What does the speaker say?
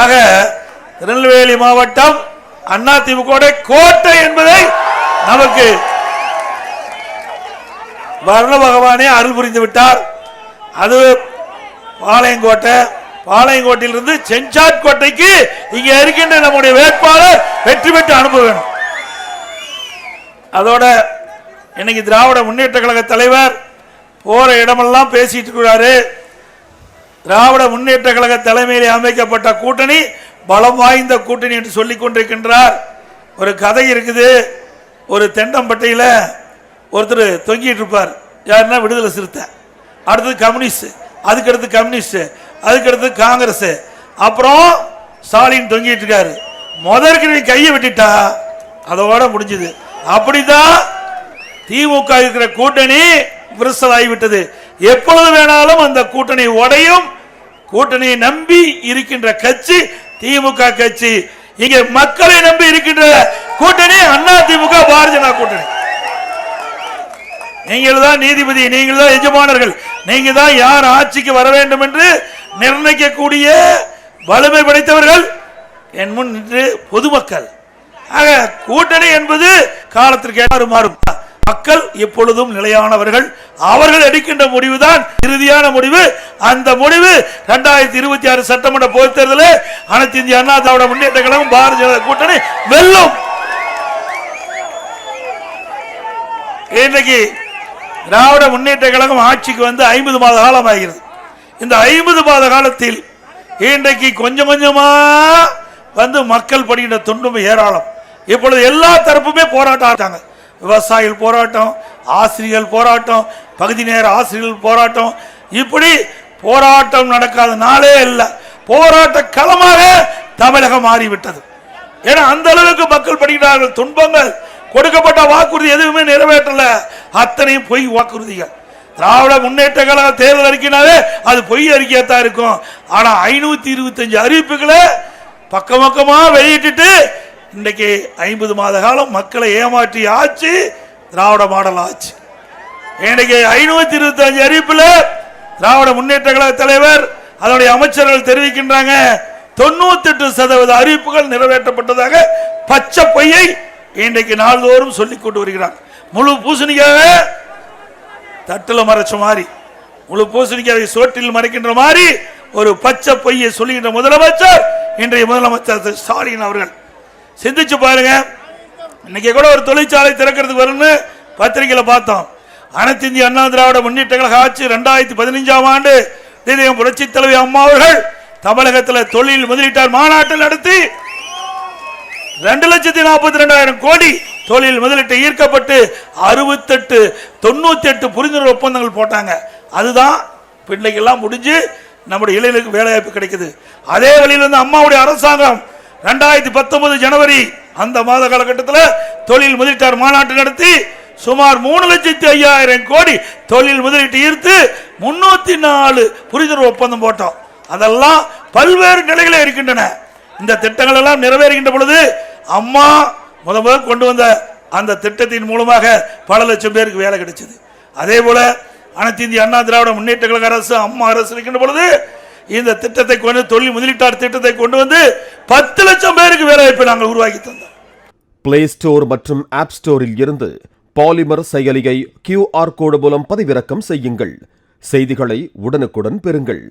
ஆக திருநெல்வேலி மாவட்டம் அண்ணா திமுக கோட்டை என்பதை நமக்கு வர்ண பகவானே அருள் புரிந்து விட்டார். அது பாளையங்கோட்டை. பாளையங்கோட்டையிலிருந்து செஞ்சாட் கோட்டைக்கு இங்கே இருக்கின்ற நம்முடைய வேட்பாளர் வெற்றி பெற்று அனுப்ப வேணும் அதோட இன்னைக்கு திராவிட முன்னேற்ற கழக தலைவர் போற இடமெல்லாம் பேசிட்டு இருக்கிறாரு. திராவிட முன்னேற்ற கழக தலைமையில் அமைக்கப்பட்ட கூட்டணி பலம் வாய்ந்த கூட்டணி என்று சொல்லிக் கொண்டிருக்கின்றார். ஒரு கதை இருக்குது. ஒரு தெண்டம்பட்டையில் ஒருத்தர் தொங்கிட்டு இருப்பார். யாருன்னா விடுதலை சிறுத்தை. அடுத்தது கம்யூனிஸ்ட். அதுக்கடுத்து கம்யூனிஸ்ட். அதுக்கடுத்து காங்கிரஸ். அப்புறம் ஸ்டாலின் தொங்கிட்டு இருக்காரு. முதற்கு நீ கையை விட்டுட்டா அதோட முடிஞ்சது. அப்படிதான் திமுக இருக்கிற கூட்டணி விரிசலாகிவிட்டது. எப்பொழுது வேணாலும் அந்த கூட்டணி உடையும். கூட்டணியை நம்பி இருக்கின்ற கட்சி திமுக கட்சி. இங்க மக்களை நம்பி இருக்கின்ற கூட்டணி அண்ணா திமுக பாரதிய ஜனதா கூட்டணி. நீங்கள் தான் நீதிபதி நீங்கள் தான் எஜமானர்கள். நீங்க தான் யார் ஆட்சிக்கு வர வேண்டும் என்று நிர்ணயிக்கக்கூடிய வலிமை படைத்தவர்கள். என் முன் நின்று பொதுமக்கள். ஆக கூட்டணி என்பது காலத்திற்கு மாறும். மக்கள் எப்பொழுதும் நிலையானவர்கள். அவர்கள் எடுக்கின்ற முடிவுதான் இறுதியான முடிவு. அந்த முடிவு இரண்டாயிரத்தி இருபத்தி ஆறு சட்டமன்ற பொதுத் தேர்தலில் அனைத்து இந்திய அண்ணா திராவிட முன்னேற்ற கழகம் பாரதிய ஜனதா கூட்டணி வெல்லும். இன்றைக்கு திராவிட முன்னேற்ற கழகம் ஆட்சிக்கு வந்து ஐம்பது மாத காலம் ஆகிறது இந்த ஐம்பது மாத காலத்தில் இன்றைக்கு கொஞ்சம் கொஞ்சமா வந்து மக்கள் படுகின்ற துன்பம் ஏராளம். இப்பொழுது எல்லா தரப்புமே போராட்டம் ஆட்டாங்க விவசாயிகள் போராட்டம் ஆசிரியர்கள் போராட்டம் பகுதி நேர ஆசிரியர்கள் போராட்டம். இப்படி போராட்டம் நடக்காத நாளே இல்லை. போராட்ட களமாக தமிழகம் மாறிவிட்டது. ஏன்னா அந்த அளவுக்கு மக்கள் படுகிறார்கள் துன்பங்கள் கொடுக்கப்பட்ட வாக்குறுதி எதுவுமே நிறைவேற்றல. அத்தனையும் பொய் வாக்குறுதிகள். திராவிட முன்னேற்ற கழக தேர்தல் அறிக்கைனாலே அது பொய் அறிக்கையாத்தான் இருக்கும். ஆனா ஐநூத்தி இருபத்தஞ்சு அறிவிப்புகளை பக்கம் பக்கமா வெளியிட்டுட்டு இன்றைக்கு ஐம்பது மாத காலம் மக்களை ஏமாற்றி ஆட்சி திராவிட மாடல் ஆச்சு இன்னைக்கு ஐநூத்தி இருபத்தி அஞ்சு அறிவிப்புல திராவிட முன்னேற்ற கழக தலைவர் அதனுடைய அமைச்சர்கள் தெரிவிக்கின்றாங்க தொண்ணூத்தி எட்டு சதவீத அறிவிப்புகள் நிறைவேற்றப்பட்டதாக பச்சை பொய்யை இன்றைக்கு நாள்தோறும் சொல்லிக் கொண்டு வருகிறார். முழு பூசணிக்காக தட்டில் மறைச்ச மாதிரி முழு பூசணிக்காவை சோற்றில் மறைக்கின்ற மாதிரி ஒரு பச்சை பொய்யை சொல்லுகின்ற முதலமைச்சர் இன்றைய முதலமைச்சர் ஸ்டாலின் அவர்கள். சிந்திச்சு பாருங்க. இன்னைக்கு கூட ஒரு தொழிற்சாலை திறக்கிறதுக்கு வரும்னு பத்திரிகையில பார்த்தோம். அனைத்து இந்திய அண்ணா திராவிட முன்னேற்ற கழக ஆட்சி ரெண்டாயிரத்தி பதினைஞ்சாம் ஆண்டு இதயம் புரட்சி தலைவி அம்மா அவர்கள் தமிழகத்தில் தொழில் முதலீட்டார் மாநாட்டில் நடத்தி ரெண்டு லட்சத்தி நாற்பத்தி ரெண்டாயிரம் கோடி தொழில் முதலீட்டை ஈர்க்கப்பட்டு அறுபத்தெட்டு தொண்ணூத்தி எட்டு புரிந்துணர்வு ஒப்பந்தங்கள் போட்டாங்க. அதுதான் பிள்ளைகள்லாம் முடிஞ்சு நம்முடைய இளைஞருக்கு வேலைவாய்ப்பு கிடைக்குது. அதே வழியில் வந்து அம்மாவுடைய அரசாங்கம் ரெண்டாயிரத்தி பத்தொன்பது ஜனவரி அந்த மாத காலகட்டத்தில் தொழில் முதலீட்டார் மாநாட்டு நடத்தி சுமார் மூணு லட்சத்தி ஐயாயிரம் கோடி தொழில் முதலீட்டு ஈர்த்து முன்னூத்தி நாலு புரிதல் ஒப்பந்தம் போட்டோம். அதெல்லாம் பல்வேறு நிலைகளில் இருக்கின்றன. இந்த திட்டங்கள் எல்லாம் நிறைவேறுகின்ற பொழுது அம்மா முத முதல் கொண்டு வந்த அந்த திட்டத்தின் மூலமாக பல லட்சம் பேருக்கு வேலை கிடைச்சது. அதே போல அனைத்து இந்திய அண்ணா திராவிட முன்னேற்ற கழக அரசு அம்மா அரசு இருக்கின்ற பொழுது இந்த திட்டத்தை கொண்டு தொழில் முதலீட்டாளர் திட்டத்தை கொண்டு வந்து பத்து லட்சம் பேருக்கு வேலைவாய்ப்பை நாங்கள் உருவாக்கி தந்தோம். பிளே ஸ்டோர் மற்றும் ஆப் ஸ்டோரில் இருந்து பாலிமர் செயலியை கியூஆர் கோடு மூலம் பதிவிறக்கம் செய்யுங்கள். செய்திகளை உடனுக்குடன் பெறுங்கள்.